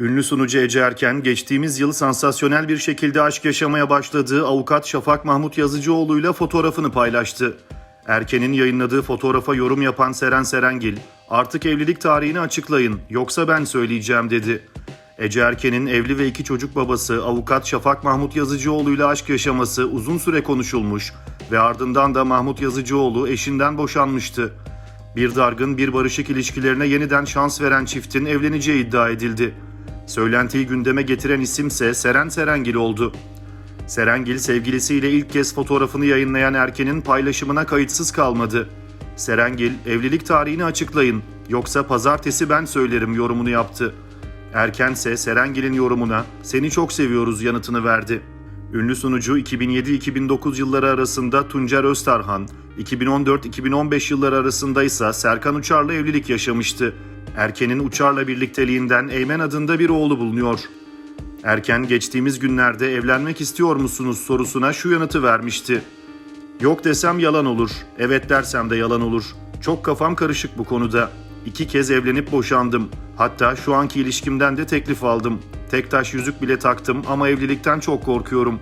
Ünlü sunucu Ece Erken, geçtiğimiz yıl sansasyonel bir şekilde aşk yaşamaya başladığı avukat Şafak Mahmut Yazıcıoğlu'yla fotoğrafını paylaştı. Erken'in yayınladığı fotoğrafa yorum yapan Seren Serengil, artık evlilik tarihini açıklayın yoksa ben söyleyeceğim dedi. Ece Erken'in evli ve iki çocuk babası avukat Şafak Mahmut Yazıcıoğlu'yla aşk yaşaması uzun süre konuşulmuş ve ardından da Mahmut Yazıcıoğlu eşinden boşanmıştı. Bir dargın bir barışık ilişkilerine yeniden şans veren çiftin evleneceği iddia edildi. Söylentiyi gündeme getiren isimse Seren Serengil oldu. Serengil sevgilisiyle ilk kez fotoğrafını yayınlayan Erken'in paylaşımına kayıtsız kalmadı. Serengil, evlilik tarihini açıklayın yoksa pazartesi ben söylerim yorumunu yaptı. Erken ise Serengil'in yorumuna seni çok seviyoruz yanıtını verdi. Ünlü sunucu 2007-2009 yılları arasında Tuncer Öztarhan, 2014-2015 yılları arasında ise Serkan Uçar'la evlilik yaşamıştı. Erken'in Uçar'la birlikteliğinden Eymen adında bir oğlu bulunuyor. Erken geçtiğimiz günlerde evlenmek istiyor musunuz sorusuna şu yanıtı vermişti. Yok desem yalan olur, evet dersem de yalan olur. Çok kafam karışık bu konuda. İki kez evlenip boşandım. Hatta şu anki ilişkimden de teklif aldım. Tek taş yüzük bile taktım ama evlilikten çok korkuyorum.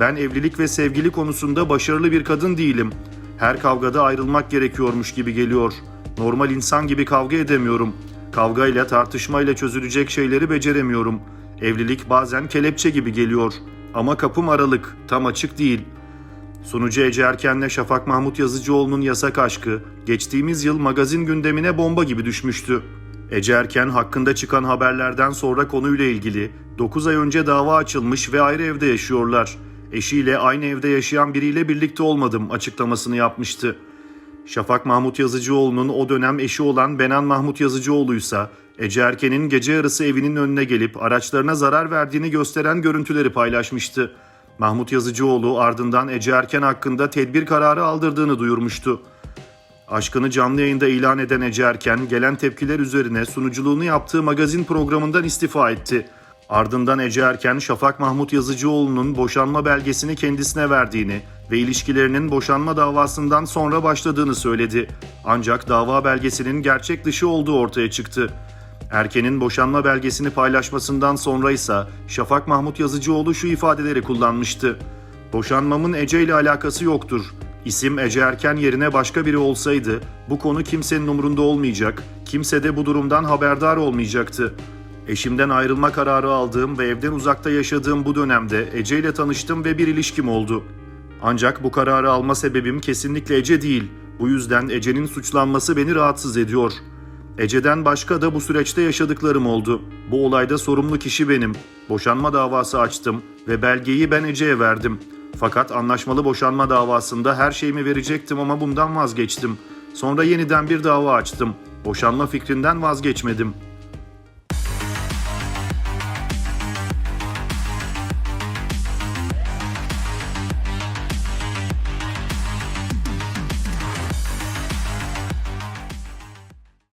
Ben evlilik ve sevgili konusunda başarılı bir kadın değilim. Her kavgada ayrılmak gerekiyormuş gibi geliyor. Normal insan gibi kavga edemiyorum. Kavgayla, tartışmayla çözülecek şeyleri beceremiyorum. Evlilik bazen kelepçe gibi geliyor. Ama kapım aralık, tam açık değil. Sunucu Ece Erken'le Şafak Mahmut Yazıcıoğlu'nun yasak aşkı geçtiğimiz yıl magazin gündemine bomba gibi düşmüştü. Ece Erken hakkında çıkan haberlerden sonra konuyla ilgili 9 ay önce dava açılmış ve ayrı evde yaşıyorlar. Eşiyle aynı evde yaşayan biriyle birlikte olmadım açıklamasını yapmıştı. Şafak Mahmut Yazıcıoğlu'nun o dönem eşi olan Benan Mahmut Yazıcıoğlu ise Ece Erken'in gece yarısı evinin önüne gelip araçlarına zarar verdiğini gösteren görüntüleri paylaşmıştı. Mahmut Yazıcıoğlu ardından Ece Erken hakkında tedbir kararı aldırdığını duyurmuştu. Aşkını canlı yayında ilan eden Ece Erken gelen tepkiler üzerine sunuculuğunu yaptığı magazin programından istifa etti. Ardından Ece Erken Şafak Mahmut Yazıcıoğlu'nun boşanma belgesini kendisine verdiğini ve ilişkilerinin boşanma davasından sonra başladığını söyledi. Ancak dava belgesinin gerçek dışı olduğu ortaya çıktı. Erken'in boşanma belgesini paylaşmasından sonra ise Şafak Mahmut Yazıcıoğlu şu ifadeleri kullanmıştı. Boşanmamın Ece ile alakası yoktur. İsim Ece Erken yerine başka biri olsaydı bu konu kimsenin umurunda olmayacak, kimse de bu durumdan haberdar olmayacaktı. Eşimden ayrılma kararı aldığım ve evden uzakta yaşadığım bu dönemde Ece ile tanıştım ve bir ilişkim oldu. Ancak bu kararı alma sebebim kesinlikle Ece değil. Bu yüzden Ece'nin suçlanması beni rahatsız ediyor. Ece'den başka da bu süreçte yaşadıklarım oldu. Bu olayda sorumlu kişi benim. Boşanma davası açtım ve belgeyi ben Ece'ye verdim. Fakat anlaşmalı boşanma davasında her şeyimi verecektim ama bundan vazgeçtim. Sonra yeniden bir dava açtım. Boşanma fikrinden vazgeçmedim.